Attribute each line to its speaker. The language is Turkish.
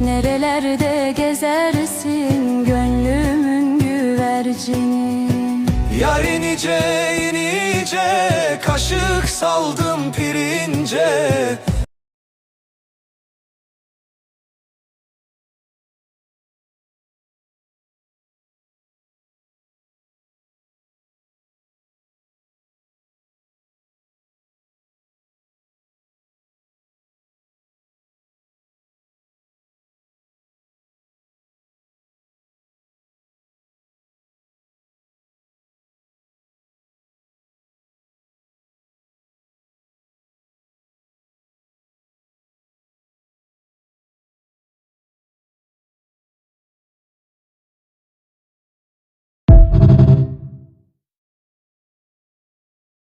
Speaker 1: Nerelerde gezersin gönlümün güvercini?
Speaker 2: Yarın ice, yeni kaşık saldım pirince.